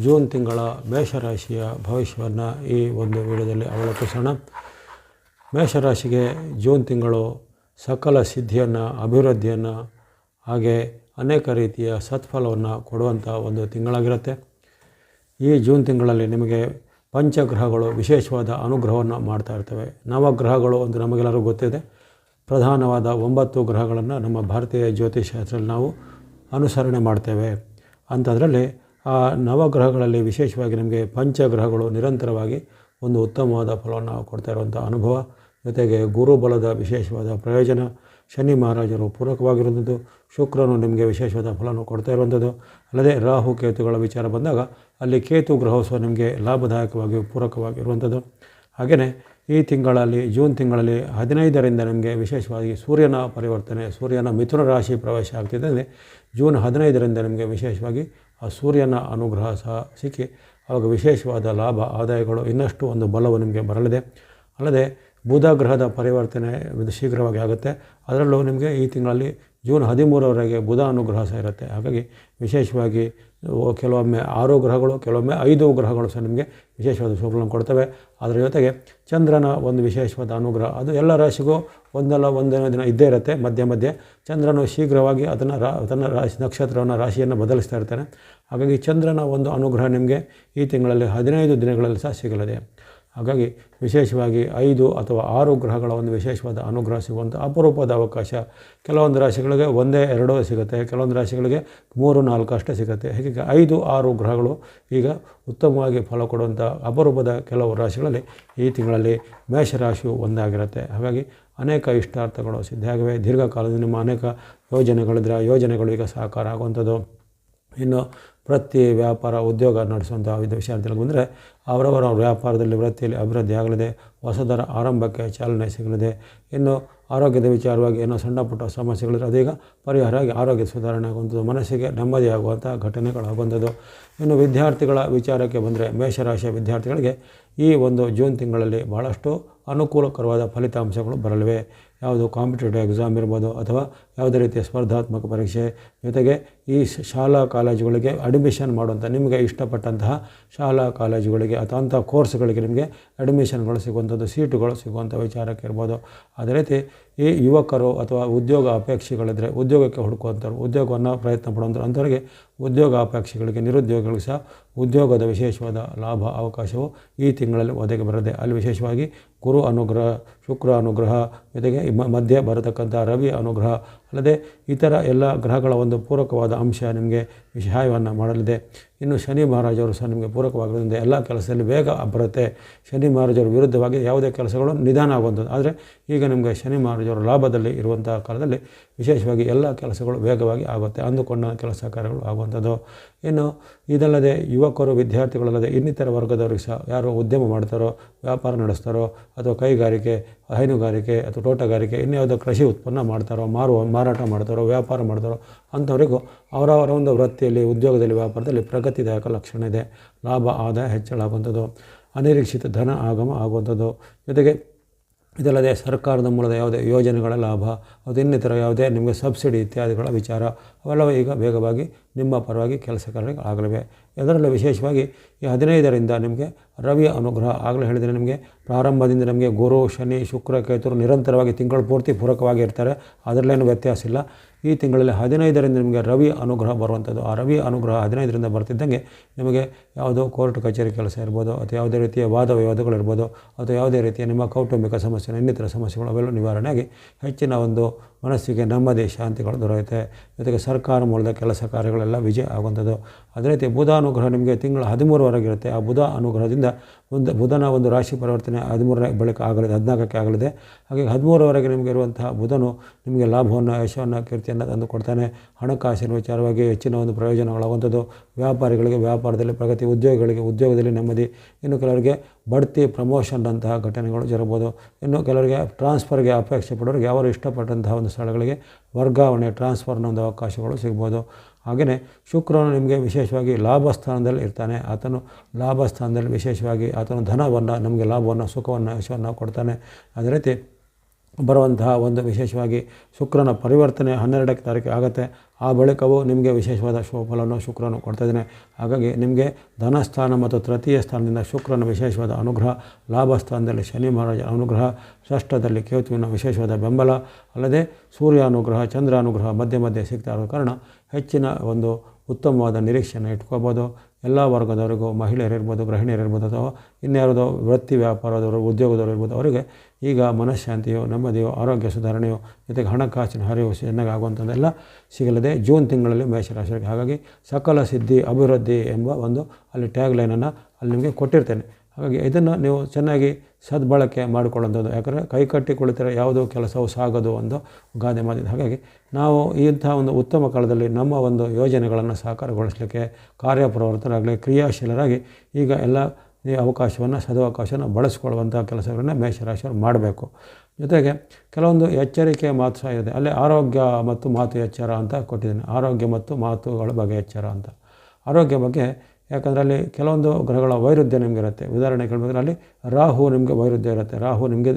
June ತಿಂಗಳ ಮೇಷರಾಶಿಯ ಭವಿಷ್ಯವನ್ನು ಈ ಒಂದು ವಿಡಿಯೋದಲ್ಲಿ ಅವಲೋಕಿಸೋಣ. ಮೇಷರಾಶಿಗೆ ಜೂನ್ ತಿಂಗಳು ಸಕಲ ಸಿದ್ಧಿಯನ್ನು, ಅಭಿವೃದ್ಧಿಯನ್ನು, ಹಾಗೆ ಅನೇಕ ರೀತಿಯ ಸತ್ಫಲವನ್ನು ಕೊಡುವಂಥ ಒಂದು ತಿಂಗಳಾಗಿರುತ್ತೆ. ಈ ಜೂನ್ ತಿಂಗಳಲ್ಲಿ ನಿಮಗೆ ಪಂಚಗ್ರಹಗಳು ವಿಶೇಷವಾದ ಅನುಗ್ರಹವನ್ನು ಮಾಡ್ತಾ ಇರ್ತವೆ. ನವಗ್ರಹಗಳು ಒಂದು ನಮಗೆಲ್ಲರಿಗೂ ಗೊತ್ತಿದೆ. ಪ್ರಧಾನವಾದ ಒಂಬತ್ತು ಗ್ರಹಗಳನ್ನು ನಮ್ಮ ಭಾರತೀಯ ಜ್ಯೋತಿಷಾಸ್ತ್ರದಲ್ಲಿ ನಾವು ಅನುಸರಣೆ ಮಾಡ್ತೇವೆ. ಅಂಥದ್ರಲ್ಲಿ ಆ ನವಗ್ರಹಗಳಲ್ಲಿ ವಿಶೇಷವಾಗಿ ನಮಗೆ ಪಂಚಗ್ರಹಗಳು ನಿರಂತರವಾಗಿ ಒಂದು ಉತ್ತಮವಾದ ಫಲವನ್ನು ಕೊಡ್ತಾ ಇರುವಂಥ ಅನುಭವ. ಜೊತೆಗೆ ಗುರುಬಲದ ವಿಶೇಷವಾದ ಪ್ರಯೋಜನ. ಶನಿ ಮಹಾರಾಜರು ಪೂರಕವಾಗಿರುವಂಥದ್ದು. ಶುಕ್ರನು ನಿಮಗೆ ವಿಶೇಷವಾದ ಫಲವನ್ನು ಕೊಡ್ತಾ ಇರುವಂಥದ್ದು. ಅಲ್ಲದೆ ರಾಹು ಕೇತುಗಳ ವಿಚಾರ ಬಂದಾಗ ಅಲ್ಲಿ ಕೇತು ಗ್ರಹೋತ್ಸವ ನಿಮಗೆ ಲಾಭದಾಯಕವಾಗಿ ಪೂರಕವಾಗಿರುವಂಥದ್ದು. ಹಾಗೆಯೇ ಈ ತಿಂಗಳಲ್ಲಿ ಜೂನ್ ತಿಂಗಳಲ್ಲಿ ಹದಿನೈದರಿಂದ ನಿಮಗೆ ವಿಶೇಷವಾಗಿ ಸೂರ್ಯನ ಪರಿವರ್ತನೆ, ಸೂರ್ಯನ ಮಿಥುನ ರಾಶಿ ಪ್ರವೇಶ ಆಗ್ತಿದ್ದಂತೆ ಜೂನ್ ಹದಿನೈದರಿಂದ ನಿಮಗೆ ವಿಶೇಷವಾಗಿ ಆ ಸೂರ್ಯನ ಅನುಗ್ರಹ ಸಹ ಸಿಕ್ಕಿ ಆವಾಗ ವಿಶೇಷವಾದ ಲಾಭ, ಆದಾಯಗಳು ಇನ್ನಷ್ಟು ಒಂದು ಬಲವು ನಿಮಗೆ ಬರಲಿದೆ. ಅಲ್ಲದೆ ಬುಧ ಗ್ರಹದ ಪರಿವರ್ತನೆ ಶೀಘ್ರವಾಗಿ ಆಗುತ್ತೆ. ಅದರಲ್ಲೂ ನಿಮಗೆ ಈ ತಿಂಗಳಲ್ಲಿ ಜೂನ್ ಹದಿಮೂರವರೆಗೆ ಬುಧ ಅನುಗ್ರಹ ಸಹ ಇರುತ್ತೆ. ಹಾಗಾಗಿ ವಿಶೇಷವಾಗಿ ಕೆಲವೊಮ್ಮೆ ಆರು ಗ್ರಹಗಳು, ಕೆಲವೊಮ್ಮೆ ಐದು ಗ್ರಹಗಳು ಸಹ ನಿಮಗೆ ವಿಶೇಷವಾದ ಶುಭಗಳನ್ನು ಕೊಡ್ತವೆ. ಅದರ ಜೊತೆಗೆ ಚಂದ್ರನ ಒಂದು ವಿಶೇಷವಾದ ಅನುಗ್ರಹ, ಅದು ಎಲ್ಲ ರಾಶಿಗೂ ಒಂದಲ್ಲ ಒಂದನೇ ದಿನ ಇದ್ದೇ ಇರುತ್ತೆ. ಮಧ್ಯೆ ಮಧ್ಯೆ ಚಂದ್ರನು ಶೀಘ್ರವಾಗಿ ಅದನ್ನು ರಾ, ತನ್ನ ರಾಶಿ, ನಕ್ಷತ್ರವನ್ನು, ರಾಶಿಯನ್ನು ಬದಲಿಸ್ತಾ ಇರ್ತಾನೆ. ಹಾಗಾಗಿ ಚಂದ್ರನ ಒಂದು ಅನುಗ್ರಹ ನಿಮಗೆ ಈ ತಿಂಗಳಲ್ಲಿ ಹದಿನೈದು ದಿನಗಳಲ್ಲಿ ಸಹ ಸಿಗಲಿದೆ. ಹಾಗಾಗಿ ವಿಶೇಷವಾಗಿ ಐದು ಅಥವಾ ಆರು ಗ್ರಹಗಳ ಒಂದು ವಿಶೇಷವಾದ ಅನುಗ್ರಹ ಸಿಗುವಂಥ ಅಪರೂಪದ ಅವಕಾಶ. ಕೆಲವೊಂದು ರಾಶಿಗಳಿಗೆ ಒಂದೇ ಎರಡೋ ಸಿಗುತ್ತೆ, ಕೆಲವೊಂದು ರಾಶಿಗಳಿಗೆ ಮೂರು, ನಾಲ್ಕು ಅಷ್ಟೇ ಸಿಗುತ್ತೆ. ಹೀಗೆ ಐದು, ಆರು ಗ್ರಹಗಳು ಈಗ ಉತ್ತಮವಾಗಿ ಫಲ ಕೊಡುವಂಥ ಅಪರೂಪದ ಕೆಲವು ರಾಶಿಗಳಲ್ಲಿ ಈ ತಿಂಗಳಲ್ಲಿ ಮೇಷರಾಶಿಯು ಒಂದಾಗಿರುತ್ತೆ. ಹಾಗಾಗಿ ಅನೇಕ ಇಷ್ಟಾರ್ಥಗಳು ಸಿದ್ಧಿಯಾಗಿವೆ ದೀರ್ಘಕಾಲದ ನಿಮ್ಮ ಅನೇಕ ಯೋಜನೆಗಳಿದ್ರೆ ಆ ಯೋಜನೆಗಳು ಈಗ ಸಾಕಾರ ಆಗುವಂಥದ್ದು. ಇನ್ನು ವೃತ್ತಿ ವ್ಯಾಪಾರ ಉದ್ಯೋಗ ನಡೆಸುವಂಥ ವಿಧ ವಿಷಯದಲ್ಲಿ ಬಂದರೆ ಅವರವರ ವ್ಯಾಪಾರದಲ್ಲಿ ವೃತ್ತಿಯಲ್ಲಿ ಅಭಿವೃದ್ಧಿ ಆಗಲಿದೆ, ಹೊಸದರ ಆರಂಭಕ್ಕೆ ಚಾಲನೆ ಸಿಗಲಿದೆ. ಇನ್ನು ಆರೋಗ್ಯದ ವಿಚಾರವಾಗಿ ಏನೋ ಸಣ್ಣ ಪುಟ್ಟ ಸಮಸ್ಯೆಗಳಿದ್ರೆ ಅದೀಗ ಪರಿಹಾರ ಆಗಿ ಆರೋಗ್ಯ ಸುಧಾರಣೆ ಆಗುವಂಥದ್ದು, ಮನಸ್ಸಿಗೆ ನೆಮ್ಮದಿ ಆಗುವಂಥ ಘಟನೆಗಳಾಗುವಂಥದ್ದು ಇನ್ನು ವಿದ್ಯಾರ್ಥಿಗಳ ವಿಚಾರಕ್ಕೆ ಬಂದರೆ ಮೇಷರಾಶಿಯ ವಿದ್ಯಾರ್ಥಿಗಳಿಗೆ ಈ ಒಂದು ಜೂನ್ ತಿಂಗಳಲ್ಲಿ ಭಾಳಷ್ಟು ಅನುಕೂಲಕರವಾದ ಫಲಿತಾಂಶಗಳು ಬರಲಿವೆ. ಯಾವುದು ಕಾಂಪಿಟೇಟಿವ್ ಎಕ್ಸಾಮ್ ಇರ್ಬೋದು ಅಥವಾ ಯಾವುದೇ ರೀತಿಯ ಸ್ಪರ್ಧಾತ್ಮಕ ಪರೀಕ್ಷೆ ಜೊತೆಗೆ ಈ ಶಾಲಾ ಕಾಲೇಜುಗಳಿಗೆ ಅಡ್ಮಿಷನ್ ಮಾಡುವಂಥ ನಿಮಗೆ ಇಷ್ಟಪಟ್ಟಂತಹ ಶಾಲಾ ಕಾಲೇಜುಗಳಿಗೆ ಅಥವಾ ಅಂಥ ಕೋರ್ಸ್ಗಳಿಗೆ ನಿಮಗೆ ಅಡ್ಮಿಷನ್ಗಳು ಸಿಗುವಂಥದ್ದು ಸೀಟುಗಳು ಸಿಗುವಂಥ ವಿಚಾರಕ್ಕೆ ಇರ್ಬೋದು. ಅದೇ ರೀತಿ ಈ ಯುವಕರು ಅಥವಾ ಉದ್ಯೋಗ ಅಪೇಕ್ಷೆಗಳಿದ್ದರೆ ಉದ್ಯೋಗಕ್ಕೆ ಹುಡುಕುವಂಥವ್ರು, ಉದ್ಯೋಗವನ್ನು ಪ್ರಯತ್ನ ಪಡುವಂಥವ್ರು, ಅಂಥವರಿಗೆ ಉದ್ಯೋಗ ಅಪೇಕ್ಷೆಗಳಿಗೆ ನಿರುದ್ಯೋಗಿಗಳಿಗೆ ಸಹ ಉದ್ಯೋಗದ ವಿಶೇಷವಾದ ಲಾಭ, ಅವಕಾಶವು ಈ ತಿಂಗಳಲ್ಲಿ ಒದಗಿ ಬರದೆ, ಅಲ್ಲಿ ವಿಶೇಷವಾಗಿ ಗುರು ಅನುಗ್ರಹ, ಶುಕ್ರ ಅನುಗ್ರಹ, ಜೊತೆಗೆ ಮಧ್ಯೆ ಬರತಕ್ಕಂಥ ರವಿ ಅನುಗ್ರಹ ಅಲ್ಲದೆ ಇತರ ಎಲ್ಲ ಗ್ರಹಗಳ ಒಂದು ಪೂರಕವಾದ ಅಂಶ ನಿಮಗೆ ಸಹಾಯವನ್ನು ಮಾಡಲಿದೆ. ಇನ್ನು ಶನಿ ಮಹಾರಾಜರು ಸಹ ನಿಮಗೆ ಪೂರಕವಾಗಿರೋದ್ರಿಂದ ಎಲ್ಲ ಕೆಲಸದಲ್ಲಿ ಬೇಗ ಬರುತ್ತೆ. ಶನಿ ಮಹಾರಾಜರ ವಿರುದ್ಧವಾಗಿ ಯಾವುದೇ ಕೆಲಸಗಳು ನಿಧಾನ ಆಗುವಂಥದ್ದು. ಆದರೆ ಈಗ ನಿಮಗೆ ಶನಿ ಮಹಾರಾಜರು ಲಾಭದಲ್ಲಿ ಇರುವಂಥ ಕಾಲದಲ್ಲಿ ವಿಶೇಷವಾಗಿ ಎಲ್ಲ ಕೆಲಸಗಳು ವೇಗವಾಗಿ ಆಗುತ್ತೆ. ಅಂದುಕೊಂಡ ಕೆಲಸ ಕಾರ್ಯಗಳು ಆಗುವಂಥದ್ದು. ಇನ್ನು ಇದಲ್ಲದೆ ಯುವಕರು, ವಿದ್ಯಾರ್ಥಿಗಳಲ್ಲದೆ ಇನ್ನಿತರ ವರ್ಗದವ್ರಿಗೆ ಸಹ ಯಾರು ಉದ್ಯಮ ಮಾಡ್ತಾರೋ, ವ್ಯಾಪಾರ ನಡೆಸ್ತಾರೋ, ಅಥವಾ ಕೈಗಾರಿಕೆ, ಹೈನುಗಾರಿಕೆ ಅಥವಾ ತೋಟಗಾರಿಕೆ, ಇನ್ಯಾವುದೋ ಕೃಷಿ ಉತ್ಪನ್ನ ಮಾಡ್ತಾರೋ, ಮಾರುವ ಮಾರಾಟ ಮಾಡ್ತಾರೋ, ವ್ಯಾಪಾರ ಮಾಡ್ತಾರೋ ಅಂಥವರಿಗೂ ಅವರವರ ಒಂದು ವೃತ್ತಿಯಲ್ಲಿ ಉದ್ಯೋಗದಲ್ಲಿ ವ್ಯಾಪಾರದಲ್ಲಿ ಪ್ರಗತಿದಾಯಕ ಲಕ್ಷಣ ಇದೆ. ಲಾಭ, ಆದಾಯ ಹೆಚ್ಚಳ ಆಗುವಂಥದ್ದು. ಅನಿರೀಕ್ಷಿತ ಧನ ಆಗಮ ಆಗುವಂಥದ್ದು. ಜೊತೆಗೆ ಇದಲ್ಲದೆ ಸರ್ಕಾರದ ಮೂಲದ ಯಾವುದೇ ಯೋಜನೆಗಳ ಲಾಭ, ಅದು ಇನ್ನಿತರ ಯಾವುದೇ ನಿಮಗೆ ಸಬ್ಸಿಡಿ ಇತ್ಯಾದಿಗಳ ವಿಚಾರ, ಅವೆಲ್ಲವೂ ಈಗ ವೇಗವಾಗಿ ನಿಮ್ಮ ಪರವಾಗಿ ಕೆಲಸ ಕಾರ್ಯಗಳು ಆಗಲಿವೆ. ಅದರಲ್ಲೂ ವಿಶೇಷವಾಗಿ ಈ ಹದಿನೈದರಿಂದ ನಿಮಗೆ ರವಿಯ ಅನುಗ್ರಹ ಆಗಲೇ ಹೇಳಿದರೆ ನಿಮಗೆ ಪ್ರಾರಂಭದಿಂದ ನಮಗೆ ಗುರು, ಶನಿ, ಶುಕ್ರ, ಕೇತುರು ನಿರಂತರವಾಗಿ ತಿಂಗಳು ಪೂರ್ತಿ ಪೂರಕವಾಗಿ ಇರ್ತಾರೆ ಅದರಲ್ಲೇನು ವ್ಯತ್ಯಾಸ ಇಲ್ಲ. ಈ ತಿಂಗಳಲ್ಲಿ ಹದಿನೈದರಿಂದ ನಿಮಗೆ ರವಿ ಅನುಗ್ರಹ ಬರುವಂಥದ್ದು. ಆ ರವಿ ಅನುಗ್ರಹ ಹದಿನೈದರಿಂದ ಬರ್ತಿದ್ದಂಗೆ ನಿಮಗೆ ಯಾವುದೋ ಕೋರ್ಟ್ ಕಚೇರಿ ಕೆಲಸ ಇರ್ಬೋದು, ಅಥವಾ ಯಾವುದೇ ರೀತಿಯ ವಾದ ವಿವಾದಗಳಿರ್ಬೋದು ಅಥವಾ ಯಾವುದೇ ರೀತಿಯ ನಿಮ್ಮ ಕೌಟುಂಬಿಕ ಸಮಸ್ಯೆ, ಇನ್ನಿತರ ಸಮಸ್ಯೆಗಳು ಅವೆಲ್ಲ ನಿವಾರಣೆಯಾಗಿ ಹೆಚ್ಚಿನ ಒಂದು ಮನಸ್ಸಿಗೆ ನೆಮ್ಮದಿ, ಶಾಂತಿಗಳು ದೊರೆಯುತ್ತೆ. ಜೊತೆಗೆ ಸರ್ಕಾರ ಮೂಲದ ಕೆಲಸ ಕಾರ್ಯಗಳೆಲ್ಲ ವಿಜಯ ಆಗುವಂಥದ್ದು. ಅದೇ ರೀತಿ ಬುಧ ಅನುಗ್ರಹ ನಿಮಗೆ ತಿಂಗಳ ಹದಿಮೂರವರೆಗೆ ಇರುತ್ತೆ. ಆ ಬುಧ ಅನುಗ್ರಹದಿಂದ ಒಂದು ಬುಧನ ಒಂದು ರಾಶಿ ಪರಿವರ್ತನೆ ಹದಿಮೂರನೇ ಬಳಿಕ ಆಗಲಿದೆ, ಹದಿನಾಲ್ಕಕ್ಕೆ ಆಗಲಿದೆ. ಹಾಗೆ ಹದಿಮೂರವರೆಗೆ ನಿಮಗೆ ಇರುವಂತಹ ಬುಧನು ನಿಮಗೆ ಲಾಭವನ್ನು, ಯಶವನ್ನು, ಕೀರ್ತಿಯನ್ನು ತಂದು ಕೊಡ್ತಾನೆ. ಹಣಕಾಸಿನ ವಿಚಾರವಾಗಿ ಹೆಚ್ಚಿನ ಒಂದು ಪ್ರಯೋಜನಗಳಾಗುವಂಥದ್ದು. ವ್ಯಾಪಾರಿಗಳಿಗೆ ವ್ಯಾಪಾರದಲ್ಲಿ ಪ್ರಗತಿ, ಉದ್ಯೋಗಿಗಳಿಗೆ ಉದ್ಯೋಗದಲ್ಲಿ ನೆಮ್ಮದಿ. ಇನ್ನು ಕೆಲವರಿಗೆ ಬಡ್ತಿ ಪ್ರಮೋಷನ್ ಅಂತಹ ಘಟನೆಗಳು ಜರಬಹುದು ಇನ್ನು ಕೆಲವರಿಗೆ ಟ್ರಾನ್ಸ್ಫರ್ಗೆ ಅಪೇಕ್ಷೆ ಪಡೋರಿಗೆ ಅವರು ಇಷ್ಟಪಟ್ಟಂತಹ ಒಂದು ಸ್ಥಳಗಳಿಗೆ ವರ್ಗಾವಣೆ ಟ್ರಾನ್ಸ್ಫರ್ನ ಒಂದು ಅವಕಾಶಗಳು ಸಿಗ್ಬೋದು. ಹಾಗೆಯೇ ಶುಕ್ರನು ನಿಮಗೆ ವಿಶೇಷವಾಗಿ ಲಾಭ ಸ್ಥಾನದಲ್ಲಿ ಇರ್ತಾನೆ. ಆತನು ಲಾಭ ಸ್ಥಾನದಲ್ಲಿ ವಿಶೇಷವಾಗಿ ಆತನು ಧನವನ್ನು, ನಮಗೆ ಲಾಭವನ್ನು, ಸುಖವನ್ನು ಯಶವನ್ನು ಕೊಡ್ತಾನೆ. ಅದೇ ರೀತಿ ಬರುವಂತಹ ಒಂದು ವಿಶೇಷವಾಗಿ ಶುಕ್ರನ ಪರಿವರ್ತನೆ ಹನ್ನೆರಡಕ್ಕೆ ತಾರೀಕು ಆಗುತ್ತೆ. ಆ ಬಳಿಕವೂ ನಿಮಗೆ ವಿಶೇಷವಾದ ಶುಭಫಲವನ್ನು ಶುಕ್ರನು ಕೊಡ್ತಾಯಿದ್ದಾನೆ ಹಾಗಾಗಿ ನಿಮಗೆ ಧನಸ್ಥಾನ ಮತ್ತು ತೃತೀಯ ಸ್ಥಾನದಿಂದ ಶುಕ್ರನ ವಿಶೇಷವಾದ ಅನುಗ್ರಹ ಲಾಭ ಸ್ಥಾನದಲ್ಲಿ ಶನಿ ಮಹಾರಾಜ ಅನುಗ್ರಹ, ಷಷ್ಠದಲ್ಲಿ ಕೇತುವಿನ ವಿಶೇಷವಾದ ಬೆಂಬಲ, ಅಲ್ಲದೆ ಸೂರ್ಯ ಅನುಗ್ರಹ ಚಂದ್ರ ಅನುಗ್ರಹ ಮಧ್ಯೆ ಮಧ್ಯೆ ಸಿಗ್ತಾ ಇರೋ ಕಾರಣ ಹೆಚ್ಚಿನ ಒಂದು ಉತ್ತಮವಾದ ನಿರೀಕ್ಷೆಯನ್ನು ಇಟ್ಕೋಬೋದು. ಎಲ್ಲ ವರ್ಗದವರಿಗೂ ಮಹಿಳೆಯರಿರ್ಬೋದು ಗೃಹಿಣಿಯರಿರ್ಬೋದು ಅಥವಾ ಇನ್ಯಾವುದೋ ವೃತ್ತಿ ವ್ಯಾಪಾರದವರು, ಉದ್ಯೋಗದವರು ಇರ್ಬೋದು, ಅವರಿಗೆ ಈಗ ಮನಃಶಾಂತಿಯು, ನೆಮ್ಮದಿಯು, ಆರೋಗ್ಯ ಸುಧಾರಣೆಯು, ಜೊತೆಗೆ ಹಣಕಾಸಿನ ಹರಿವು ಚೆನ್ನಾಗಿ ಆಗುವಂಥದ್ದೆಲ್ಲ ಸಿಗಲಿದೆ. ಜೂನ್ ತಿಂಗಳಲ್ಲಿ ಮೇಷರಾಶಿಗೆ ಹಾಗಾಗಿ ಸಕಲ ಸಿದ್ಧಿ, ಅಭಿವೃದ್ಧಿ ಎಂಬ ಒಂದು ಅಲ್ಲಿ ಟ್ಯಾಗ್ ಲೈನನ್ನು ಅಲ್ಲಿ ನಿಮಗೆ ಕೊಟ್ಟಿರ್ತೇನೆ. ಹಾಗಾಗಿ ಇದನ್ನು ನೀವು ಚೆನ್ನಾಗಿ ಸದ್ಬಳಕೆ ಮಾಡಿಕೊಳ್ಳೋದು ಯಾಕಂದರೆ ಕೈ ಕುಳಿತರೆ ಯಾವುದೋ ಕೆಲಸವು ಸಾಗದು ಒಂದು ಗಾದೆ ಮಾತಿದೆ. ಹಾಗಾಗಿ ನಾವು ಇಂಥ ಒಂದು ಉತ್ತಮ ಕಾಲದಲ್ಲಿ ನಮ್ಮ ಒಂದು ಯೋಜನೆಗಳನ್ನು ಸಾಕಾರಗೊಳಿಸಲಿಕ್ಕೆ ಕಾರ್ಯಪ್ರವೃತ್ತರಾಗಲಿ ಕ್ರಿಯಾಶೀಲರಾಗಿ ಈಗ ಎಲ್ಲ ಈ ಅವಕಾಶವನ್ನು, ಸದವಕಾಶವನ್ನು ಬಳಸ್ಕೊಳ್ಳುವಂಥ ಕೆಲಸಗಳನ್ನು ಮೇಷರಾಶಿಯವರು ಮಾಡಬೇಕು. ಜೊತೆಗೆ ಕೆಲವೊಂದು ಎಚ್ಚರಿಕೆ ಮಾತು ಸಹ ಇದೆ. ಅಲ್ಲಿ ಆರೋಗ್ಯ ಮತ್ತು ಮಾತು ಎಚ್ಚರ ಅಂತ ಕೊಟ್ಟಿದ್ದೀನಿ. ಆರೋಗ್ಯ ಮತ್ತು ಮಾತುಗಳ ಬಗ್ಗೆ ಎಚ್ಚರ ಅಂತ. ಆರೋಗ್ಯ ಬಗ್ಗೆ ಯಾಕಂದರೆ ಅಲ್ಲಿ ಕೆಲವೊಂದು ಗ್ರಹಗಳ ವೈರುಧ್ಯ ನಿಮಗಿರುತ್ತೆ ಉದಾಹರಣೆಗೆ ಉದಾಹರಣೆ ಕೇಳಬೇಕಾದ್ರೆ ಅಲ್ಲಿ ರಾಹು ನಿಮಗೆ ವೈರುಧ್ಯ ಇರುತ್ತೆ. ರಾಹು ನಿಮಗೆ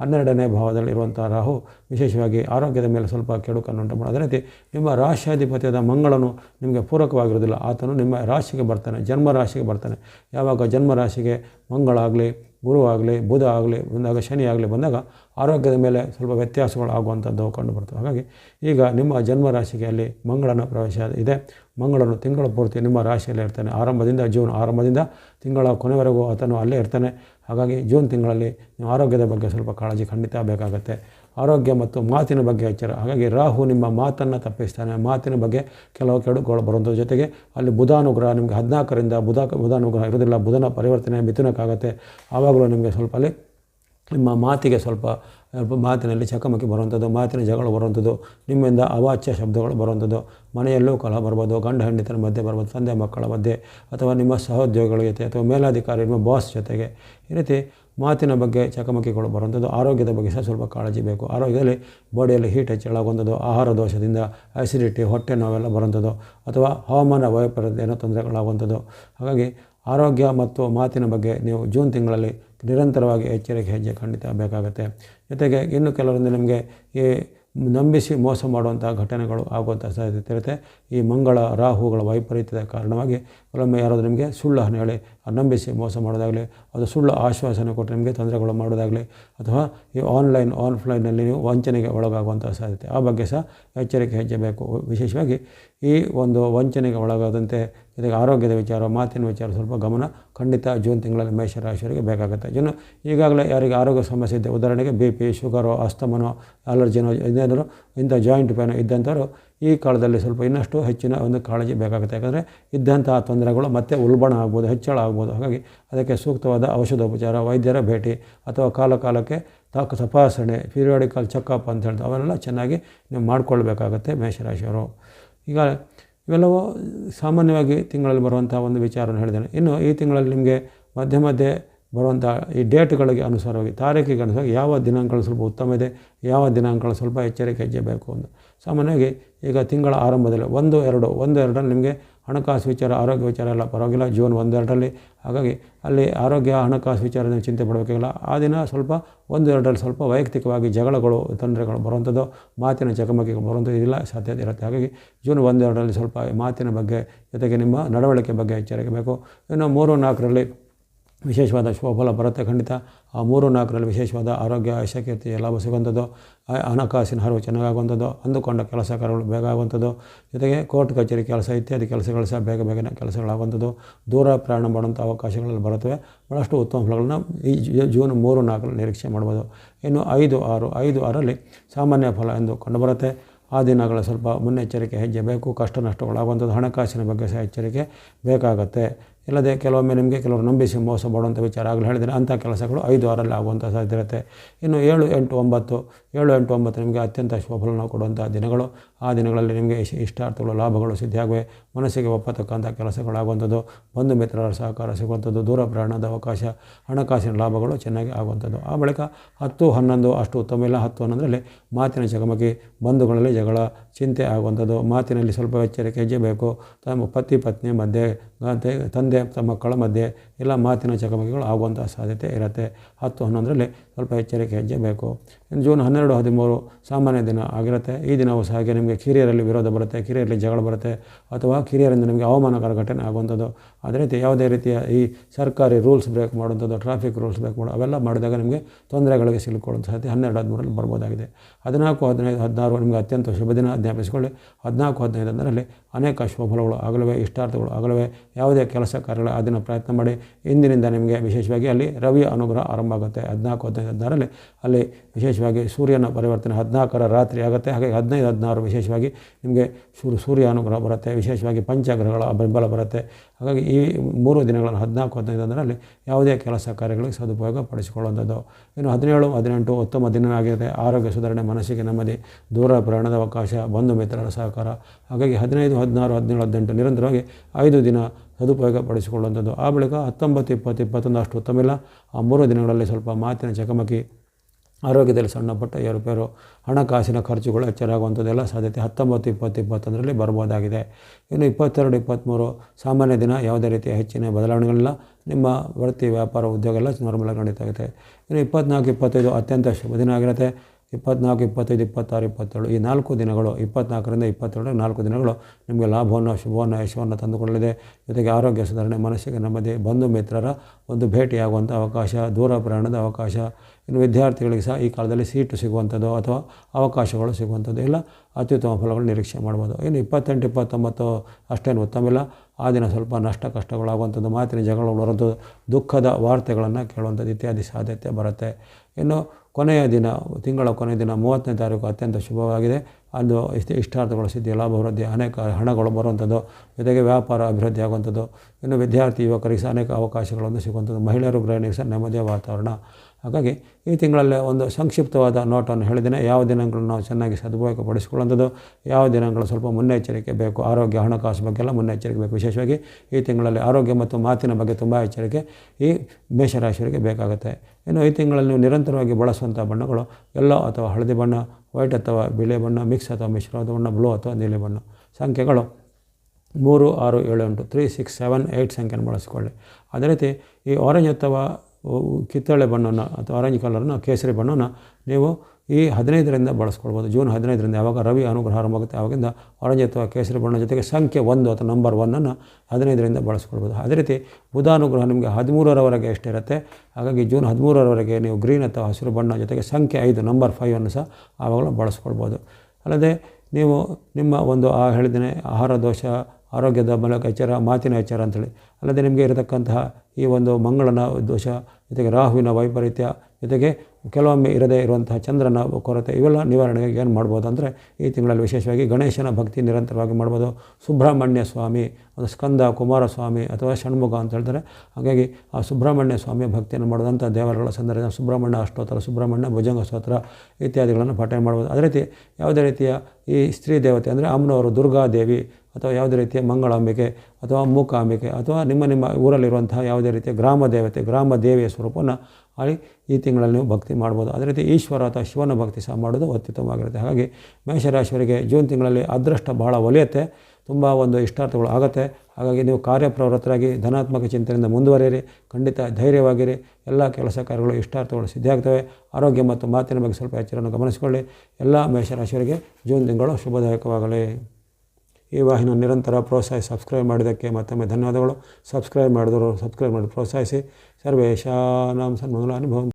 ಹನ್ನೆರಡನೇ ಭಾವದಲ್ಲಿ ಇರುವಂಥ ರಾಹು ವಿಶೇಷವಾಗಿ ಆರೋಗ್ಯದ ಮೇಲೆ ಸ್ವಲ್ಪ ಕೆಡುಕನ್ನು ಉಂಟು ಮಾಡೋದು ಅದೇ ರೀತಿ ನಿಮ್ಮ ರಾಶಿಯಾಧಿಪತಿಯಾದ ಮಂಗಳನು ನಿಮಗೆ ಪೂರಕವಾಗಿರೋದಿಲ್ಲ ಆತನು ನಿಮ್ಮ ರಾಶಿಗೆ ಬರ್ತಾನೆ, ಜನ್ಮ ರಾಶಿಗೆ ಬರ್ತಾನೆ. ಯಾವಾಗ ಜನ್ಮ ರಾಶಿಗೆ ಮಂಗಳಾಗಲಿ ಗುರು ಆಗಲಿ, ಬುಧ ಆಗಲಿ, ಬಂದಾಗ ಶನಿ ಆಗಲಿ, ಬಂದಾಗ ಆರೋಗ್ಯದ ಮೇಲೆ ಸ್ವಲ್ಪ ವ್ಯತ್ಯಾಸಗಳು ಆಗುವಂಥದ್ದು ಕಂಡು ಬರ್ತವೆ ಹಾಗಾಗಿ ಈಗ ನಿಮ್ಮ ಜನ್ಮ ರಾಶಿಗೆ ಅಲ್ಲಿ ಮಂಗಳನ ಪ್ರವೇಶ ಇದೆ. ಮಂಗಳನು ತಿಂಗಳ ಪೂರ್ತಿ ನಿಮ್ಮ ರಾಶಿಯಲ್ಲೇ ಇರ್ತಾನೆ. ಆರಂಭದಿಂದ ಜೂನ್ ಆರಂಭದಿಂದ ತಿಂಗಳ ಕೊನೆವರೆಗೂ ಆತನು ಅಲ್ಲೇ ಇರ್ತಾನೆ. ಹಾಗಾಗಿ ಜೂನ್ ತಿಂಗಳಲ್ಲಿ ನೀವು ಆರೋಗ್ಯದ ಬಗ್ಗೆ ಸ್ವಲ್ಪ ಕಾಳಜಿ ಖಂಡಿತ ಬೇಕಾಗುತ್ತೆ. ಆರೋಗ್ಯ ಮತ್ತು ಮಾತಿನ ಬಗ್ಗೆ ಎಚ್ಚರ. ಹಾಗಾಗಿ ರಾಹು ನಿಮ್ಮ ಮಾತನ್ನು ತಪ್ಪಿಸ್ತಾನೆ. ಮಾತಿನ ಬಗ್ಗೆ ಕೆಲವು ಕೆಡುಗಳು ಬರುವಂಥ ಜೊತೆಗೆ ಅಲ್ಲಿ ಬುಧಾನುಗ್ರಹ ನಿಮಗೆ ಹದಿನಾಲ್ಕರಿಂದ ಬುಧ ಬುಧಾನುಗ್ರಹ ಇರೋದಿಲ್ಲ ಬುಧನ ಪರಿವರ್ತನೆ ಮಿಥುನಕ್ಕಾಗತ್ತೆ. ಆವಾಗಲೂ ನಿಮಗೆ ಸ್ವಲ್ಪ ಅಲ್ಲಿ ನಿಮ್ಮ ಮಾತಿಗೆ ಸ್ವಲ್ಪ ಮಾತಿನಲ್ಲಿ ಚಕಮಕಿ ಬರುವಂಥದ್ದು, ಮಾತಿನ ಜಗಳ ಬರುವಂಥದ್ದು, ನಿಮ್ಮಿಂದ ಅವಾಚ್ಯ ಶಬ್ದಗಳು ಬರುವಂಥದ್ದು, ಮನೆಯಲ್ಲೂ ಕಲಹ ಬರ್ಬೋದು, ಗಂಡ ಹೆಂಡತಿನ ಮಧ್ಯೆ ಬರ್ಬೋದು, ತಂದೆ ಮಕ್ಕಳ ಮಧ್ಯೆ, ಅಥವಾ ನಿಮ್ಮ ಸಹೋದ್ಯೋಗಿಗಳ ಜೊತೆ, ಅಥವಾ ಮೇಲಾಧಿಕಾರಿ, ನಿಮ್ಮ ಬಾಸ್ ಜೊತೆಗೆ, ಈ ರೀತಿ ಮಾತಿನ ಬಗ್ಗೆ ಚಕಮಕಿಗಳು ಬರುವಂಥದ್ದು, ಆರೋಗ್ಯದ ಬಗ್ಗೆ ಸಹ ಸ್ವಲ್ಪ ಕಾಳಜಿ ಬೇಕು. ಆರೋಗ್ಯದಲ್ಲಿ ಬಾಡಿಯಲ್ಲಿ ಹೀಟ್ ಹೆಚ್ಚಳಾಗುವಂಥದ್ದು ಆಹಾರ ದೋಷದಿಂದ ಆ್ಯಸಿಡಿಟಿ ಹೊಟ್ಟೆ ನೋವೆಲ್ಲ ಬರುವಂಥದ್ದು, ಅಥವಾ ಹವಾಮಾನ ವೈಪರೀತ್ಯ ಏನೋ ತೊಂದರೆಗಳಾಗುವಂಥದ್ದು. ಹಾಗಾಗಿ ಆರೋಗ್ಯ ಮತ್ತು ಮಾತಿನ ಬಗ್ಗೆ ನೀವು ಜೂನ್ ತಿಂಗಳಲ್ಲಿ ನಿರಂತರವಾಗಿ ಎಚ್ಚರಿಕೆ ಹೆಜ್ಜೆ ಖಂಡಿತ ಬೇಕಾಗುತ್ತೆ. ಜೊತೆಗೆ ಇನ್ನು ಕೆಲವರಿಂದ ನಿಮಗೆ ಈ ನಂಬಿಸಿ ಮೋಸ ಮಾಡುವಂಥ ಘಟನೆಗಳು ಆಗುವಂಥ ಸಾಧ್ಯತೆ ಇರುತ್ತೆ. ಈ ಮಂಗಳ ರಾಹುಗಳ ವೈಪರೀತ್ಯದ ಕಾರಣವಾಗಿ ಕೆಲವೊಮ್ಮೆ ಯಾರಾದರೂ ನಿಮಗೆ ಸುಳ್ಳನ್ನು ಹೇಳಿ ನಂಬಿಸಿ ಮೋಸ ಮಾಡೋದಾಗಲಿ, ಅದು ಸುಳ್ಳು ಆಶ್ವಾಸನೆ ಕೊಟ್ಟು ನಿಮಗೆ ತೊಂದರೆಗಳು ಮಾಡೋದಾಗಲಿ, ಅಥವಾ ಈ ಆನ್ಲೈನ್ ಆನ್ಲೈನಲ್ಲಿ ನೀವು ವಂಚನೆಗೆ ಒಳಗಾಗುವಂಥ ಸಾಧ್ಯತೆ. ಆ ಬಗ್ಗೆ ಸಹ ಎಚ್ಚರಿಕೆ ಹೆಚ್ಚಬೇಕು. ಬೇಕು ವಿಶೇಷವಾಗಿ ಈ ಒಂದು ವಂಚನೆಗೆ ಒಳಗಾದಂತೆ ಜೊತೆಗೆ ಆರೋಗ್ಯದ ವಿಚಾರ, ಮಾತಿನ ವಿಚಾರ ಸ್ವಲ್ಪ ಗಮನ ಖಂಡಿತ ಜೂನ್ ತಿಂಗಳಲ್ಲಿ ಮೇಷರಾಶಿಯವರಿಗೆ ಬೇಕಾಗುತ್ತೆ. ಜನ ಈಗಾಗಲೇ ಯಾರಿಗೆ ಆರೋಗ್ಯ ಸಮಸ್ಯೆ ಇದೆ ಉದಾಹರಣೆಗೆ ಬಿ ಪಿ ಶುಗರು, ಅಸ್ತಮನೋ ಅಲರ್ಜಿನೋ ಇದೇನಾದರೂ ಇಂಥ ಜಾಯಿಂಟ್ ಪೇನು ಇದ್ದಂಥವ್ರು ಈ ಕಾಲದಲ್ಲಿ ಸ್ವಲ್ಪ ಇನ್ನಷ್ಟು ಹೆಚ್ಚಿನ ಒಂದು ಕಾಳಜಿ ಬೇಕಾಗುತ್ತೆ. ಯಾಕಂದರೆ ಇದ್ದಂತಹ ತೊಂದರೆಗಳು ಮತ್ತೆ ಉಲ್ಬಣ ಆಗ್ಬೋದು, ಹೆಚ್ಚಳ ಆಗ್ಬೋದು. ಹಾಗಾಗಿ ಅದಕ್ಕೆ ಸೂಕ್ತವಾದ ಔಷಧೋಪಚಾರ, ವೈದ್ಯರ ಭೇಟಿ ಅಥವಾ ಕಾಲ ಕಾಲಕ್ಕೆ ತಾಕ ತಪಾಸಣೆ ಪೀರಿಯಾಡಿಕಲ್ ಚೆಕಪ್ ಅಂತ ಹೇಳ್ತಾರೆ ಅವೆಲ್ಲ ಚೆನ್ನಾಗಿ ನೀವು ಮಾಡ್ಕೊಳ್ಬೇಕಾಗತ್ತೆ ಮೇಷರಾಶಿಯವರು. ಈಗ ಇವೆಲ್ಲವೂ ಸಾಮಾನ್ಯವಾಗಿ ತಿಂಗಳಲ್ಲಿ ಬರುವಂಥ ಒಂದು ವಿಚಾರವನ್ನು ಹೇಳಿದ್ದೇನೆ. ಇನ್ನು ಈ ತಿಂಗಳಲ್ಲಿ ನಿಮಗೆ ಮಧ್ಯೆ ಮಧ್ಯೆ ಬರುವಂಥ ಈ ಡೇಟ್ಗಳಿಗೆ ಅನುಸಾರವಾಗಿ, ತಾರೀಕಿಗೆ ಅನುಸಾರ ಯಾವ ದಿನಾಂಕಗಳು ಸ್ವಲ್ಪ ಉತ್ತಮ ಇದೆ, ಯಾವ ದಿನಾಂಕಗಳು ಸ್ವಲ್ಪ ಎಚ್ಚರಿಕೆ ಹೆಜ್ಜೆ ಬೇಕು ಅಂತ. ಸಾಮಾನ್ಯವಾಗಿ ಈಗ ತಿಂಗಳ ಆರಂಭದಲ್ಲಿ ಒಂದು, ಎರಡು, ಒಂದು, ಎರಡರಲ್ಲಿ ನಿಮಗೆ ಹಣಕಾಸು ವಿಚಾರ, ಆರೋಗ್ಯ ವಿಚಾರ ಎಲ್ಲ ಪರವಾಗಿಲ್ಲ. ಜೂನ್ ಒಂದೆರಡರಲ್ಲಿ ಹಾಗಾಗಿ ಅಲ್ಲಿ ಆರೋಗ್ಯ, ಹಣಕಾಸು ವಿಚಾರ ನೀವು ಚಿಂತೆ ಪಡಬೇಕಾಗಿಲ್ಲ. ಆ ದಿನ ಸ್ವಲ್ಪ ಒಂದು, ಎರಡರಲ್ಲಿ ಸ್ವಲ್ಪ ವೈಯಕ್ತಿಕವಾಗಿ ಜಗಳಗಳು, ತೊಂದರೆಗಳು ಬರುವಂಥದ್ದು, ಮಾತಿನ ಚಕಮಕಿಗಳು ಬರುವಂಥದ್ದು ಇಲ್ಲ ಸಾಧ್ಯತೆ ಇರುತ್ತೆ. ಹಾಗಾಗಿ ಜೂನ್ ಒಂದೆರಡರಲ್ಲಿ ಸ್ವಲ್ಪ ಮಾತಿನ ಬಗ್ಗೆ, ಜೊತೆಗೆ ನಿಮ್ಮ ನಡವಳಿಕೆ ಬಗ್ಗೆ ಎಚ್ಚರಿಕೆ ಬೇಕು. ಇನ್ನು ಮೂರು, ನಾಲ್ಕರಲ್ಲಿ ವಿಶೇಷವಾದ ಶುಭಫಲ ಬರುತ್ತೆ ಖಂಡಿತ. ಆ ಮೂರು ನಾಲ್ಕರಲ್ಲಿ ವಿಶೇಷವಾದ ಆರೋಗ್ಯ ಐಶಕೀರ್ತಿ ಲಾಭ ಸಿಗುವಂಥದ್ದು ಹಣಕಾಸಿನ ಹರಿವು ಚೆನ್ನಾಗಾಗುವಂಥದ್ದು, ಅಂದುಕೊಂಡ ಕೆಲಸ ಕಾರ್ಯಗಳು ಬೇಗ ಆಗುವಂಥದ್ದು, ಜೊತೆಗೆ ಕೋರ್ಟ್ ಕಚೇರಿ ಕೆಲಸ, ಇತ್ಯಾದಿ ಕೆಲಸಗಳು ಸಹ ಬೇಗ ಬೇಗನೆ ಕೆಲಸಗಳಾಗುವಂಥದ್ದು, ದೂರ ಪ್ರಯಾಣ ಮಾಡುವಂಥ ಅವಕಾಶಗಳಲ್ಲಿ ಬರುತ್ತವೆ. ಭಾಳಷ್ಟು ಉತ್ತಮ ಫಲಗಳನ್ನ ಈ ಜೂನ್ ಮೂರು ನಾಲ್ಕರಲ್ಲಿ ನಿರೀಕ್ಷೆ ಮಾಡ್ಬೋದು. ಇನ್ನು ಐದು ಆರು, ಐದು ಆರಲ್ಲಿ ಸಾಮಾನ್ಯ ಫಲ ಎಂದು ಕಂಡುಬರುತ್ತೆ ಆ ದಿನಗಳ ಸ್ವಲ್ಪ ಮುನ್ನೆಚ್ಚರಿಕೆ, ಹೆಜ್ಜೆ ಬೇಕು, ಕಷ್ಟ ನಷ್ಟಗಳಾಗುವಂಥದ್ದು, ಹಣಕಾಸಿನ ಬಗ್ಗೆ ಸಹ ಎಚ್ಚರಿಕೆ ಬೇಕಾಗತ್ತೆ. ಇಲ್ಲದೆ ಕೆಲವೊಮ್ಮೆ ನಿಮಗೆ ಕೆಲವರು ನಂಬಿಸಿ ಮೋಸ ಮಾಡುವಂಥ ವಿಚಾರ ಆಗಲಿ ಹೇಳಿದರೆ ಅಂಥ ಕೆಲಸಗಳು ಐದು ಆರಲ್ಲಿ ಆಗುವಂಥ ಸಾಧ್ಯತೆ ಇರುತ್ತೆ. ಇನ್ನು ಏಳು ಎಂಟು ಒಂಬತ್ತು ಏಳು ಎಂಟು ಒಂಬತ್ತು ನಿಮಗೆ ಅತ್ಯಂತ ಶುಭಫಲನ ಕೊಡುವಂಥ ದಿನಗಳು. ಆ ದಿನಗಳಲ್ಲಿ ನಿಮಗೆ ಇಷ್ಟ ಇಷ್ಟಾರ್ಥಗಳು, ಲಾಭಗಳು ಸಿದ್ಧಿಯಾಗುವೆ. ಮನಸ್ಸಿಗೆ ಒಪ್ಪತಕ್ಕಂಥ ಕೆಲಸಗಳಾಗುವಂಥದ್ದು. ಬಂಧು ಮಿತ್ರರ ಸಹಕಾರ ಸಿಗುವಂಥದ್ದು. ದೂರ ಪ್ರಯಾಣದ ಅವಕಾಶ, ಹಣಕಾಸಿನ ಲಾಭಗಳು ಚೆನ್ನಾಗಿ ಆಗುವಂಥದ್ದು. ಆ ಬಳಿಕ ಹತ್ತು ಹನ್ನೊಂದು ಅಷ್ಟು ಉತ್ತಮ ಇಲ್ಲ. ಹತ್ತು ಹನ್ನೊಂದರಲ್ಲಿ ಮಾತಿನ ಚಕಮಕಿ, ಬಂಧುಗಳಲ್ಲಿ ಜಗಳ, ಚಿಂತೆ ಆಗುವಂಥದ್ದು. ಮಾತಿನಲ್ಲಿ ಸ್ವಲ್ಪ ಎಚ್ಚರಿಕೆ ಹೆಜ್ಜೆ ಬೇಕು ತಮ್ಮ ಪತಿ, ಪತ್ನಿ ಮಧ್ಯೆ ತಂದೆ, ತಮ್ಮ ಮಕ್ಕಳ ಮಧ್ಯೆ ಎಲ್ಲ ಮಾತಿನ ಚಕಮಕಿಗಳು ಆಗುವಂಥ ಸಾಧ್ಯತೆ ಇರುತ್ತೆ. ಹತ್ತು ಹನ್ನೊಂದರಲ್ಲಿ ಸ್ವಲ್ಪ ಎಚ್ಚರಿಕೆ ಹೆಜ್ಜೆ ಬೇಕು ಜೂನ್ ಹನ್ನೆರಡು ಹದಿಮೂರು ಸಾಮಾನ್ಯ ದಿನ ಆಗಿರುತ್ತೆ. ಈ ದಿನವೂ ಹಾಗೆ ನಿಮಗೆ ಕಿರಿಯರಲ್ಲಿ ವಿರೋಧ ಬರುತ್ತೆ, ಕಿರಿಯರಲ್ಲಿ ಜಗಳ ಬರುತ್ತೆ ಅಥವಾ ಕಿರಿಯರಿಂದ ನಿಮಗೆ ಅವಮಾನಕರ ಘಟನೆ ಆಗುವಂಥದ್ದು. ಅದೇ ರೀತಿ ಯಾವುದೇ ರೀತಿಯ ಈ ಸರ್ಕಾರಿ ರೂಲ್ಸ್ ಬ್ರೇಕ್ ಮಾಡುವಂಥದ್ದು ಟ್ರಾಫಿಕ್ ರೂಲ್ಸ್ ಬ್ರೇಕ್ ಮಾಡೋ ಅವೆಲ್ಲ ಮಾಡಿದಾಗ ನಿಮಗೆ ತೊಂದರೆಗಳಿಗೆ ಸಿಲುಕೊಳ್ಳುವಂಥ ಸಾಧ್ಯತೆ ಹನ್ನೆರಡು ಹದಿಮೂರಲ್ಲಿ ಬರ್ಬೋದಾಗಿದೆ. ಹದಿನಾಲ್ಕು, ಹದಿನೈದು, ಹದಿನಾರು ನಿಮಗೆ ಅತ್ಯಂತ ಶುಭ ದಿನ ಜ್ಞಾಪಿಸಿಕೊಳ್ಳಿ ಹದಿನಾಲ್ಕು, ಹದಿನೈದು ಅದರಲ್ಲಿ ಅನೇಕ ಶುಭಫಲಗಳು ಆಗಲವೇ, ಇಷ್ಟಾರ್ಥಗಳು ಆಗಲವೇ. ಯಾವುದೇ ಕೆಲಸ ಕಾರ್ಯಗಳು ಆ ದಿನ ಪ್ರಯತ್ನ ಮಾಡಿ. ಇಂದಿನಿಂದ ನಿಮಗೆ ವಿಶೇಷವಾಗಿ ಅಲ್ಲಿ ರವಿಯ ಅನುಗ್ರಹ ಆರಂಭ ಆಗುತ್ತೆ. ಹದಿನಾಲ್ಕು, ಹದಿನೈದು ಹದಿನಾರಲ್ಲಿ ಅಲ್ಲಿ ವಿಶೇಷವಾಗಿ ಸೂರ್ಯನ ಪರಿವರ್ತನೆ ಹದಿನಾಲ್ಕರ ರಾತ್ರಿ ಆಗುತ್ತೆ. ಹಾಗಾಗಿ ಹದಿನೈದು, ಹದಿನಾರು ವಿಶೇಷವಾಗಿ ನಿಮಗೆ ಸೂರ್ಯ ಅನುಗ್ರಹ ಬರುತ್ತೆ. ವಿಶೇಷವಾಗಿ ಪಂಚಗ್ರಹಗಳ ಬೆಂಬಲ ಬರುತ್ತೆ. ಹಾಗಾಗಿ ಈ ಮೂರು ದಿನಗಳನ್ನು ಹದಿನಾಲ್ಕು, ಹದಿನೈದು ಅದರಲ್ಲಿ ಯಾವುದೇ ಕೆಲಸ ಕಾರ್ಯಗಳಿಗೆ ಸದುಪಯೋಗ ಪಡಿಸಿಕೊಳ್ಳುವಂಥದ್ದು ಇನ್ನು ಹದಿನೇಳು, ಹದಿನೆಂಟು, ಉತ್ತಮ ದಿನವಾಗಿರುತ್ತೆ ಆರೋಗ್ಯ ಸುಧಾರಣೆ, ಮನಸ್ಸಿಗೆ ನೆಮ್ಮದಿ, ದೂರ ಪ್ರಯಾಣದ ಅವಕಾಶ, ಬಂಧು ಮಿತ್ರರ ಸಹಕಾರ. ಹಾಗಾಗಿ ಹದಿನೈದು, ಹದಿನಾರು, ಹದಿನೇಳು, ಹದಿನೆಂಟು ನಿರಂತರವಾಗಿ ಐದು ದಿನ ಸದುಪಯೋಗ ಪಡಿಸಿಕೊಳ್ಳುವಂಥದ್ದು ಆ ಬಳಿಕ ಹತ್ತೊಂಬತ್ತು, ಇಪ್ಪತ್ತು ಇಪ್ಪತ್ತೊಂದು ಅಷ್ಟು ಉತ್ತಮ ಇಲ್ಲ. ಆ ಮೂರು ದಿನಗಳಲ್ಲಿ ಸ್ವಲ್ಪ ಮಾತಿನ ಚಕಮಕಿ ಆರೋಗ್ಯದಲ್ಲಿ ಸಣ್ಣ ಪುಟ್ಟ ಏರುಪೇರು ಹಣಕಾಸಿನ ಖರ್ಚುಗಳು ಹೆಚ್ಚರಾಗುವಂಥದ್ದೆಲ್ಲ ಸಾಧ್ಯತೆ. ಹತ್ತೊಂಬತ್ತು ಇಪ್ಪತ್ತು ಇಪ್ಪತ್ತೊಂದರಲ್ಲಿ ಬರ್ಬೋದಾಗಿದೆ. ಇನ್ನು ಇಪ್ಪತ್ತೆರಡು, ಇಪ್ಪತ್ತ್ಮೂರು ಸಾಮಾನ್ಯ ದಿನ ಯಾವುದೇ ರೀತಿಯ ಹೆಚ್ಚಿನ ಬದಲಾವಣೆಗಳಿಲ್ಲ. ನಿಮ್ಮ ವೃತ್ತಿ, ವ್ಯಾಪಾರ ಉದ್ಯೋಗ ಎಲ್ಲ ನಾರ್ಮಲಾಗಿ ನಡೀತಾ ನಡೀತಾಗುತ್ತೆ ಇನ್ನು ಇಪ್ಪತ್ನಾಲ್ಕು, ಇಪ್ಪತ್ತೈದು ಅತ್ಯಂತ ಶುಭ ದಿನ ಆಗಿರುತ್ತೆ. ಇಪ್ಪತ್ನಾಲ್ಕು, ಇಪ್ಪತ್ತೈದು, ಇಪ್ಪತ್ತಾರು, ಇಪ್ಪತ್ತೇಳು ಈ ನಾಲ್ಕು ದಿನಗಳು, ಇಪ್ಪತ್ನಾಲ್ಕರಿಂದ ಇಪ್ಪತ್ತೆರಡು ನಾಲ್ಕು ದಿನಗಳು ನಿಮಗೆ ಲಾಭವನ್ನು, ಶುಭವನ್ನು, ಯಶವನ್ನು ತಂದುಕೊಳ್ಳಲಿದೆ ಜೊತೆಗೆ ಆರೋಗ್ಯ ಸುಧಾರಣೆ, ಮನಸ್ಸಿಗೆ ನೆಮ್ಮದಿ, ಬಂಧು ಮಿತ್ರರ ಒಂದು ಭೇಟಿಯಾಗುವಂಥ ಅವಕಾಶ, ದೂರ ಪ್ರಯಾಣದ ಅವಕಾಶ ಇನ್ನು ವಿದ್ಯಾರ್ಥಿಗಳಿಗೆ ಸಹ ಈ ಕಾಲದಲ್ಲಿ ಸೀಟು ಸಿಗುವಂಥದ್ದು ಅಥವಾ ಅವಕಾಶಗಳು ಸಿಗುವಂಥದ್ದು ಎಲ್ಲ ಅತ್ಯುತ್ತಮ ಫಲಗಳು ನಿರೀಕ್ಷೆ ಮಾಡ್ಬೋದು. ಇನ್ನು ಇಪ್ಪತ್ತೆಂಟು, ಇಪ್ಪತ್ತೊಂಬತ್ತು ಅಷ್ಟೇನು ಉತ್ತಮಿಲ್ಲ ಆ ದಿನ ಸ್ವಲ್ಪ ನಷ್ಟ ಕಷ್ಟಗಳಾಗುವಂಥದ್ದು, ಮಾತಿನ ಜಗಳಗಳು ಬರೋದು ದುಃಖದ ವಾರ್ತೆಗಳನ್ನು ಕೇಳುವಂಥದ್ದು ಇತ್ಯಾದಿ ಸಾಧ್ಯತೆ ಬರುತ್ತೆ. ಇನ್ನು ಕೊನೆಯ ದಿನ, ತಿಂಗಳ ಕೊನೆಯ ದಿನ, ಮೂವತ್ತನೇ ತಾರೀಕು ಅತ್ಯಂತ ಶುಭವಾಗಿದೆ. ಅದು ಇಷ್ಟ ಇಷ್ಟಾರ್ಥಗಳು ಸಿದ್ಧಿ, ಲಾಭ ವೃದ್ಧಿ ಅನೇಕ ಹಣಗಳು ಬರುವಂಥದ್ದು, ಜೊತೆಗೆ ವ್ಯಾಪಾರ ಅಭಿವೃದ್ಧಿ ಆಗುವಂಥದ್ದು. ಇನ್ನು ವಿದ್ಯಾರ್ಥಿ ಯುವಕರಿಗೆ ಸಹ ಅನೇಕ ಅವಕಾಶಗಳನ್ನು ಸಿಗುವಂಥದ್ದು. ಮಹಿಳೆಯರು ಗೃಹಿಣಿಗೆ ಸಹ ನೆಮ್ಮದಿಯ ವಾತಾವರಣ. ಹಾಗಾಗಿ ಈ ತಿಂಗಳಲ್ಲೇ ಒಂದು ಸಂಕ್ಷಿಪ್ತವಾದ ನೋಟನ್ನು ಹೇಳಿದ್ದೇನೆ. ಯಾವ ದಿನಗಳನ್ನು ನಾವು ಚೆನ್ನಾಗಿ ಸದುಪಯೋಗ ಪಡಿಸಿಕೊಳ್ಳುವಂಥದ್ದು ಯಾವ ದಿನಗಳು ಸ್ವಲ್ಪ ಮುನ್ನೆಚ್ಚರಿಕೆ ಬೇಕು, ಆರೋಗ್ಯ, ಹಣಕಾಸು ಬಗ್ಗೆ ಎಲ್ಲ ಮುನ್ನೆಚ್ಚರಿಕೆ ಬೇಕು. ವಿಶೇಷವಾಗಿ ಈ ತಿಂಗಳಲ್ಲಿ ಆರೋಗ್ಯ ಮತ್ತು ಮಾತಿನ ಬಗ್ಗೆ ತುಂಬ ಎಚ್ಚರಿಕೆ ಈ ಮೇಷರಾಶಿಯವರಿಗೆ ಬೇಕಾಗುತ್ತೆ. ಇನ್ನು ಈ ತಿಂಗಳಲ್ಲಿ ನೀವು ನಿರಂತರವಾಗಿ ಬಳಸುವಂಥ ಬಣ್ಣಗಳು ಎಲ್ಲೋ ಅಥವಾ ಹಳದಿ ಬಣ್ಣ, ವೈಟ್ ಅಥವಾ ಬಿಳಿ ಬಣ್ಣ, ಮಿಕ್ಸ್ ಅಥವಾ ಮಿಶ್ರವಾದ ಬಣ್ಣ, ಬ್ಲೂ ಅಥವಾ ನೀಲಿ ಬಣ್ಣ. ಸಂಖ್ಯೆಗಳು ಮೂರು, ಆರು, ಏಳು, ಎಂಟು, ತ್ರೀ, ಸಿಕ್ಸ್, ಸೆವೆನ್ ಏಯ್ಟ್ ಸಂಖ್ಯೆಯನ್ನು ಬಳಸಿಕೊಳ್ಳಿ. ಅದೇ ರೀತಿ ಈ ಆರೆಂಜ್ ಅಥವಾ ಕಿತ್ತಳೆ ಬಣ್ಣನ ಅಥವಾ ಆರೆಂಜ್ ಕಲರ್ನ ಕೇಸರಿ ಬಣ್ಣನ ನೀವು ಈ ಹದಿನೈದರಿಂದ ಬಳಸ್ಕೊಳ್ಬೋದು. ಜೂನ್ ಹದಿನೈದರಿಂದ ಯಾವಾಗ ರವಿ ಅನುಗ್ರಹ ಆರಂಭವಾಗುತ್ತೆ ಆವಾಗಿಂದ ಆರೆಂಜ್ ಅಥವಾ ಕೇಸರಿ ಬಣ್ಣ ಜೊತೆಗೆ ಸಂಖ್ಯೆ ಒಂದು ಅಥವಾ ನಂಬರ್ ಒನ್ನನ್ನು ಹದಿನೈದರಿಂದ ಬಳಸ್ಕೊಳ್ಬೋದು. ಅದೇ ರೀತಿ ಬುಧಾನುಗ್ರಹ ನಿಮಗೆ ಹದಿಮೂರರವರೆಗೆ ಎಷ್ಟಿರುತ್ತೆ ಹಾಗಾಗಿ ಜೂನ್ ಹದಿಮೂರರವರೆಗೆ ನೀವು ಗ್ರೀನ್ ಅಥವಾ ಹಸಿರು ಬಣ್ಣ ಜೊತೆಗೆ ಸಂಖ್ಯೆ ಐದು ನಂಬರ್ ಫೈವನ್ನು ಸಹ ಆವಾಗಲೂ ಬಳಸ್ಕೊಳ್ಬೋದು. ಅಲ್ಲದೆ ನೀವು ನಿಮ್ಮ ಒಂದು, ಆ ಹೇಳಿದ್ದೇನೆ, ಆಹಾರ, ದೋಷ, ಆರೋಗ್ಯದ ಮೂಲಕ ಎಚ್ಚರ, ಮಾತಿನ ಎಚ್ಚರ ಅಂಥೇಳಿ ಅಲ್ಲದೆ ನಿಮಗೆ ಇರತಕ್ಕಂತಹ ಈ ಒಂದು ಮಂಗಳನ ದೋಷ ಜೊತೆಗೆ ರಾಹುವಿನ ವೈಪರೀತ್ಯ ಜೊತೆಗೆ ಕೆಲವೊಮ್ಮೆ ಇರದೇ ಇರುವಂತಹ ಚಂದ್ರನ ಕೊರತೆ ಇವೆಲ್ಲ ನಿವಾರಣೆಗೆ ಏನು ಮಾಡ್ಬೋದು ಅಂದರೆ ಈ ತಿಂಗಳಲ್ಲಿ ವಿಶೇಷವಾಗಿ ಗಣೇಶನ ಭಕ್ತಿ ನಿರಂತರವಾಗಿ ಮಾಡ್ಬೋದು. ಸುಬ್ರಹ್ಮಣ್ಯ ಸ್ವಾಮಿ, ಒಂದು ಸ್ಕಂದ ಕುಮಾರಸ್ವಾಮಿ ಅಥವಾ ಷಣ್ಮುಖ ಅಂತ ಹೇಳ್ತಾರೆ. ಹಾಗಾಗಿ ಆ ಸುಬ್ರಹ್ಮಣ್ಯ ಸ್ವಾಮಿಯ ಭಕ್ತಿಯನ್ನು ಮಾಡೋದಂಥ ದೇವರುಗಳ ಸಂದರ್ಭ ಸುಬ್ರಹ್ಮಣ್ಯ ಅಷ್ಟೋತ್ತರ, ಸುಬ್ರಹ್ಮಣ್ಯ ಭುಜಂಗ ಸ್ತೋತ್ರ ಇತ್ಯಾದಿಗಳನ್ನು ಪಠನೆ ಮಾಡ್ಬೋದು. ಅದೇ ರೀತಿ ಯಾವುದೇ ರೀತಿಯ ಈ ಸ್ತ್ರೀ ದೇವತೆ ಅಂದರೆ ಅಮ್ಮನವರು ದುರ್ಗಾದೇವಿ ಅಥವಾ ಯಾವುದೇ ರೀತಿಯ ಮಂಗಳಾಂಬಿಕೆ ಅಥವಾ ಮೂಕಾಂಬಿಕೆ ಅಥವಾ ನಿಮ್ಮ ನಿಮ್ಮ ಊರಲ್ಲಿರುವಂತಹ ಯಾವುದೇ ರೀತಿಯ ಗ್ರಾಮ ದೇವತೆ, ಗ್ರಾಮ ದೇವಿಯ ಸ್ವರೂಪವನ್ನು ಅಲ್ಲಿ ಈ ತಿಂಗಳಲ್ಲಿ ನೀವು ಭಕ್ತಿ ಮಾಡ್ಬೋದು. ಅದೇ ರೀತಿ ಈಶ್ವರ ಅಥವಾ ಶಿವನ ಭಕ್ತಿ ಸಹ ಮಾಡೋದು ಅತ್ಯುತ್ತಮವಾಗಿರುತ್ತೆ. ಹಾಗಾಗಿ ಮೇಷರಾಶಿಯವರಿಗೆ ಜೂನ್ ತಿಂಗಳಲ್ಲಿ ಅದೃಷ್ಟ ಬಹಳ ಒಲಿಯುತ್ತೆ, ತುಂಬ ಒಂದು ಇಷ್ಟಾರ್ಥಗಳು ಆಗುತ್ತೆ. ಹಾಗಾಗಿ ನೀವು ಕಾರ್ಯಪ್ರವೃತ್ತರಾಗಿ ಧನಾತ್ಮಕ ಚಿಂತನೆಯಿಂದ ಮುಂದುವರಿಯಿರಿ, ಖಂಡಿತ ಧೈರ್ಯವಾಗಿರಿ, ಎಲ್ಲ ಕೆಲಸ ಕಾರ್ಯಗಳು ಇಷ್ಟಾರ್ಥಗಳು ಸಿದ್ಧಿಯಾಗ್ತವೆ. ಆರೋಗ್ಯ ಮತ್ತು ಮಾತಿನ ಬಗ್ಗೆ ಸ್ವಲ್ಪ ಎಚ್ಚರವನ್ನು ಗಮನಿಸಿಕೊಳ್ಳಿ. ಎಲ್ಲ ಮೇಷರಾಶಿಯವರಿಗೆ ಜೂನ್ ತಿಂಗಳು ಶುಭದಾಯಕವಾಗಲಿ. ಈ ವಾಹಿನ ನಿರಂತರ ಪ್ರೋತ್ಸಾಹಿಸಿ ಸಬ್ಸ್ಕ್ರೈಬ್ ಮಾಡಿದ್ದಕ್ಕೆ ಮತ್ತೊಮ್ಮೆ ಧನ್ಯವಾದಗಳು. ಸಬ್ಸ್ಕ್ರೈಬ್ ಮಾಡಿದವರು ಸಬ್ಸ್ಕ್ರೈಬ್ ಮಾಡಿ ಪ್ರೋತ್ಸಾಹಿಸಿ. ಸರ್ವೇಶಾನಾಂ ಸನ್ಮಂಗಲ ಭವಂತು